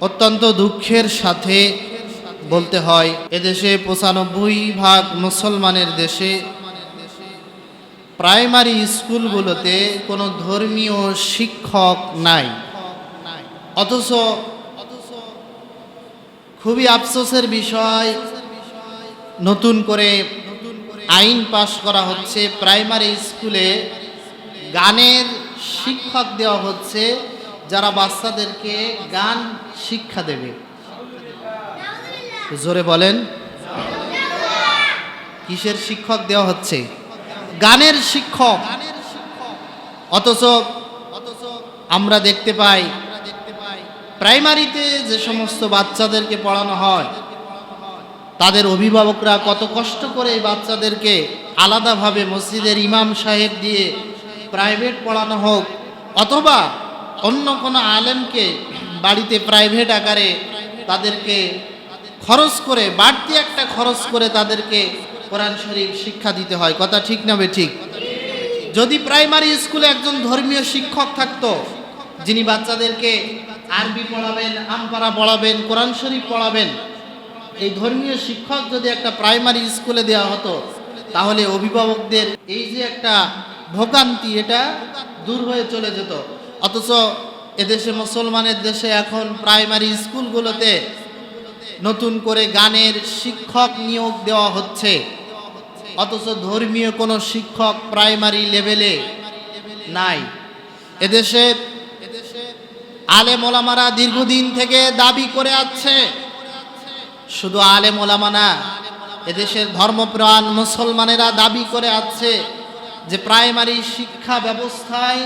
অত্যন্ত দুঃখের সাথে বলতে হয়, এদেশে পঁচানব্বই ভাগ মুসলমানের দেশে প্রাইমারি স্কুলগুলোতে কোনো ধর্মীয় শিক্ষক নাই। অথচ খুবই আফসোসের বিষয়, নতুন করে আইন পাশ করা হচ্ছে, প্রাইমারি স্কুলে গানের শিক্ষক দেওয়া হচ্ছে। যারা বাচ্চাদেরকে গান শিক্ষা দেবে। জোরে বলেন। কিসের শিক্ষক দেওয়া হচ্ছে? গানের শিক্ষক। অথচ আমরা দেখতে পাই, প্রাইমারিতে যে সমস্ত বাচ্চাদেরকে পড়ানো হয়, তাদের অভিভাবকরা কত কষ্ট করে এই বাচ্চাদেরকে আলাদাভাবে মসজিদের ইমাম সাহেব দিয়ে প্রাইভেট পড়ানো হোক, অথবা অন্য কোনো আলেমকে বাড়িতে প্রাইভেট আকারে তাদেরকে খরচ করে, বাড়তি একটা খরচ করে তাদেরকে কোরআন শরীফ শিক্ষা দিতে হয়। কথা ঠিক না বে ঠিক? যদি প্রাইমারি স্কুলে একজন ধর্মীয় শিক্ষক থাকতো, যিনি বাচ্চাদেরকে আরবি পড়াবেন, আমপারা পড়াবেন, কোরআন শরীফ পড়াবেন, এই ধর্মীয় শিক্ষক যদি একটা প্রাইমারি স্কুলে দেওয়া হতো, তাহলে অভিভাবকদের এই যে একটা ভোগান্তি, এটা দূর হয়ে চলে যেত। অথচ এদেশে মুসলমানের দেশে এখন প্রাইমারি স্কুলগুলোতে নতুন করে গানের শিক্ষক নিয়োগ দেওয়া হচ্ছে। অথচ ধর্মীয় কোনো শিক্ষক প্রাইমারি লেভেলে নাই। এদেশে আলে মোলামারা দীর্ঘদিন থেকে দাবি করে আছে, শুধু আলে ওলামা না, এদেশের ধর্মপ্রাণ মুসলমানেরা দাবি করে আছে যে প্রাইমারি শিক্ষা ব্যবস্থায়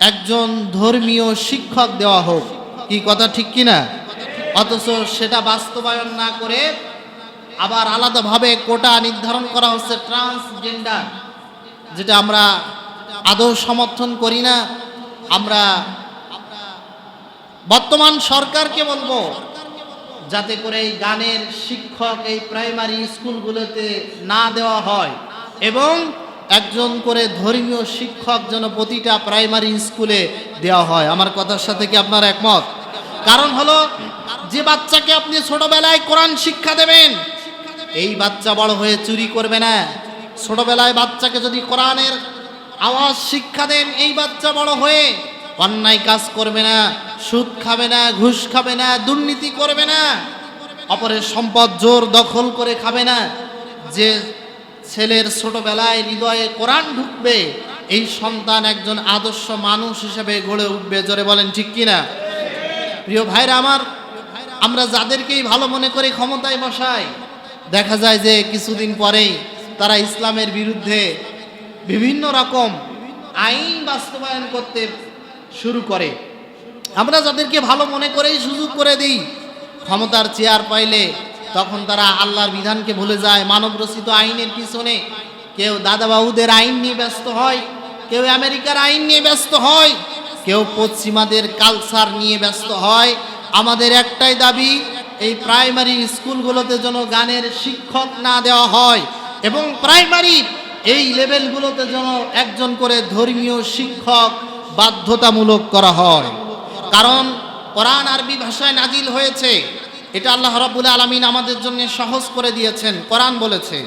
একজন ধর্মীয় শিক্ষক দেওয়া হোক। কি কথা ঠিক কিনা? অথচ সেটা বাস্তবায়ন না করে আবার আলাদাভাবে কোটা নির্ধারণ করা হচ্ছে ট্রান্সজেন্ডার, যেটা আমরা আদৌ সমর্থন করি না। আমরা বর্তমান সরকারকে বলব, যাতে করে এই গানের শিক্ষক এই প্রাইমারি স্কুলগুলোতে না দেওয়া হয় এবং একজন করে ধর্মীয় শিক্ষক যেন প্রতিটা প্রাইমারি স্কুলে দেওয়া হয়। আমার কথার সাথে কি আপনার একমত? কারণ হলো, যে বাচ্চাকে আপনি ছোটবেলায় কোরআন শিক্ষা দেবেন, এই বাচ্চা বড় হয়ে চুরি করবে না। ছোটবেলায় বাচ্চাকে যদি কোরআনের আওয়াজ শিক্ষা দেন, এই বাচ্চা বড় হয়ে অন্যায় কাজ করবে না, সুদ খাবে না, ঘুষ খাবে না, দুর্নীতি করবে না, অপরের সম্পদ জোর দখল করে খাবে না। যে ছেলের ছোটবেলায় হৃদয়ে কোরআন ঢুকবে, এই সন্তান একজন আদর্শ মানুষ হিসেবে গড়ে উঠবে। জোরে বলেন, ঠিক কিনা? প্রিয় ভাইরা আমার, আমরা যাদেরকেই ভালো মনে করে ক্ষমতায় বসাই দেখা যায় যে কিছুদিন পরেই তারা ইসলামের বিরুদ্ধে বিভিন্ন রকম আইন বাস্তবায়ন করতে শুরু করে। আমরা যাদেরকে ভালো মনে করেই সুযোগ করে দিই, ক্ষমতার চেয়ার পাইলে তখন তারা আল্লাহর বিধানকে ভুলে যায়। মানব রচিত আইনের পিছনে কেউ দাদাবাবুদের আইন নিয়ে ব্যস্ত হয়, কেউ আমেরিকার আইন নিয়ে ব্যস্ত হয়, কেউ পশ্চিমাদের কালচার নিয়ে ব্যস্ত হয়। আমাদের একটাই দাবি, এই প্রাইমারি স্কুলগুলোতে যেন গানের শিক্ষক না দেওয়া হয় এবং প্রাইমারি এই লেভেলগুলোতে যেন একজন করে ধর্মীয় শিক্ষক বাধ্যতামূলক করা হয়। কারণ কোরআন আরবি ভাষায় নাজিল হয়েছে এটা আল্লাহ রাব্বুল আলামিন আমাদের জন্য সহজ করে দিয়েছেন। কোরআন বলেছে।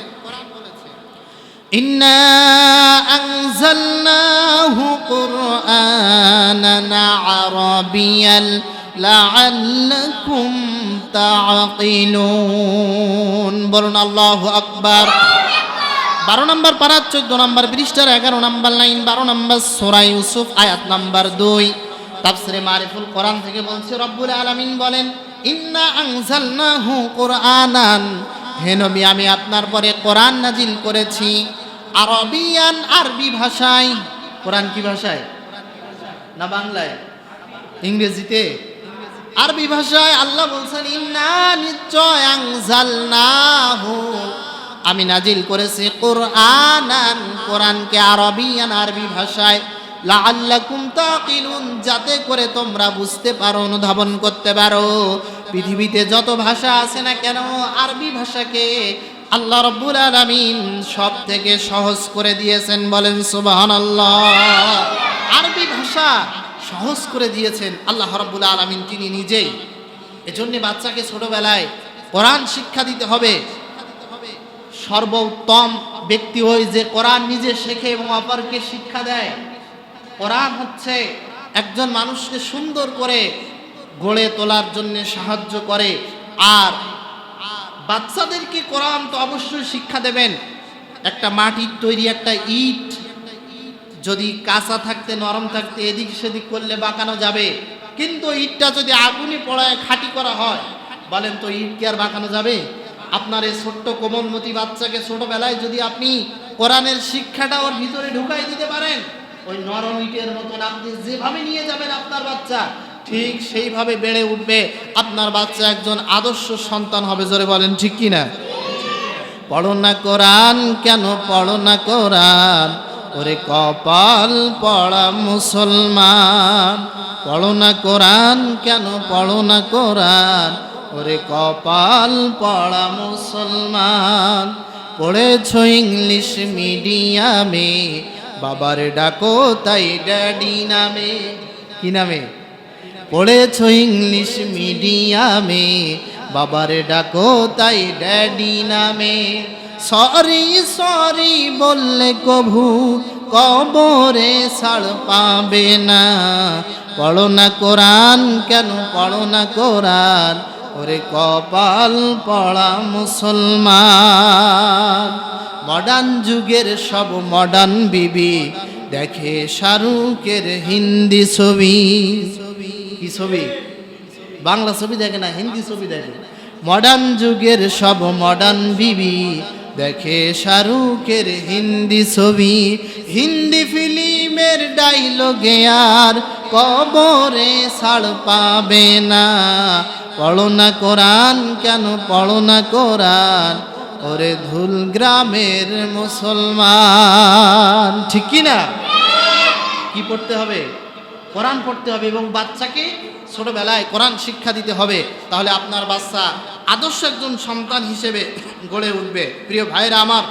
বলুন আল্লাহু আকবার। বারো নম্বর পারাত চোদ্দ নম্বর পৃষ্ঠার এগারো নম্বর লাইন, বারো নম্বর সোরা ইউসুফ, আয়াত নাম্বার দুই। তাফসিরে মারিফুল কোরআন থেকে বলছে, রব্বুল আলামিন বলেন ইন্না আনজালনাহু কোরআনান। হে নবী, আমি আপনার পরে কোরআন নাজিল করেছি। আরবিয়ান আরবি ভাষায়। কোরআন কি ভাষায়? না বাংলায়? ইংরেজিতে? আরবি ভাষায় আল্লাহ বলছেন, ইন্না নিশ্চয় আনজালনাহু। আমি নাজিল করেছি কোরআনান, কোরআনকে আরবিয়ান আরবি ভাষায়। যাতে করে তোমরা বুঝতে পারো, অনুধাবন করতে পারো। পৃথিবীতে যত ভাষা আছে না কেন, আরবি ভাষাকে আল্লাহ রব্বুল আলামিন সব থেকে সহজ করে দিয়েছেন বলেন সুবহানাল্লাহ। আরবি ভাষা সহজ করে দিয়েছেন আল্লাহ রব্বুল আলমিন তিনি নিজেই। এজন্য বাচ্চাকে ছোটবেলায় কোরআন শিক্ষা দিতে হবে। সর্বোত্তম ব্যক্তি ওই যে কোরআন নিজে শেখে এবং অপরকে শিক্ষা দেয়। কোরআন হচ্ছে একজন মানুষকে সুন্দর করে গড়ে তোলার জন্য সাহায্য করে। আর বাচ্চাদেরকে কোরআন তো অবশ্যই শিক্ষা দেবেন। একটা মাটির তৈরি একটা ইট, যদি কাঁচা থাকতে, নরম থাকতে, এদিক সেদিক করলে বাঁকানো যাবে। কিন্তু ইটটা যদি আগুনে পড়ায়, খাঁটি করা হয়, বলেন তো ইট কি আর বাঁকানো যাবে? আপনার এই ছোট্ট কোমলমতি বাচ্চাকে ছোটবেলায় যদি আপনি কোরআনের শিক্ষাটা ওর ভিতরে ঢুকাই দিতে পারেন ওই নরম ইটের মতন আপনি যেভাবে নিয়ে যাবেন আপনার বাচ্চা, ঠিক সেইভাবে বেড়ে উঠবে। আপনার বাচ্চা একজন আদর্শ সন্তান হবে, জোরে বলেন, ঠিক কি না? পড়ো না কোরআন, কেন পড়ো না কোরআন? ওরে কপাল পড়া মুসলমান। পড়ো না কোরআন, কেন পড়ো না কোরআন? ওরে কপাল পড়া মুসলমান। পড়েছ ইংলিশ মিডিয়ামে বাবার ডাকো তাই ড্যাডি নামে। কি নামে? পড়েছ ইংলিশ মিডিয়ামে। বাবার ডাকো তাই ড্যাডি নামে। সরি সরি বললে কভু কবরে ছাড় পাবে না। পড়ো না কোরআন কেন পড়ো না কোরআন? ওরে কপাল পড়া মুসলমান। মডার্ন যুগের সব মডার্ন বিবি। দেখে শাহরুখের হিন্দি ছবি। কি ছবি? বাংলা ছবি দেখে না, হিন্দি ছবি দেখে। মডার্ন যুগের সব মডার্ন বিবি। দেখে শাহরুখের হিন্দি ছবি। হিন্দি ফিল্মের ডাইলগে আর কবরে ছাড় পাবে না। পড়ো না কোরআন, কেন পড়ো না কোরআন? ওরে ধুল গ্রামের মুসলমান। ঠিক কি না? কি পড়তে হবে? কোরআন পড়তে হবে এবং বাচ্চাকে ছোটবেলায় কোরআন শিক্ষা দিতে হবে। তাহলে আপনার বাচ্চা আদর্শ একজন সন্তান হিসেবে গড়ে উঠবে। প্রিয় ভাইরা আমার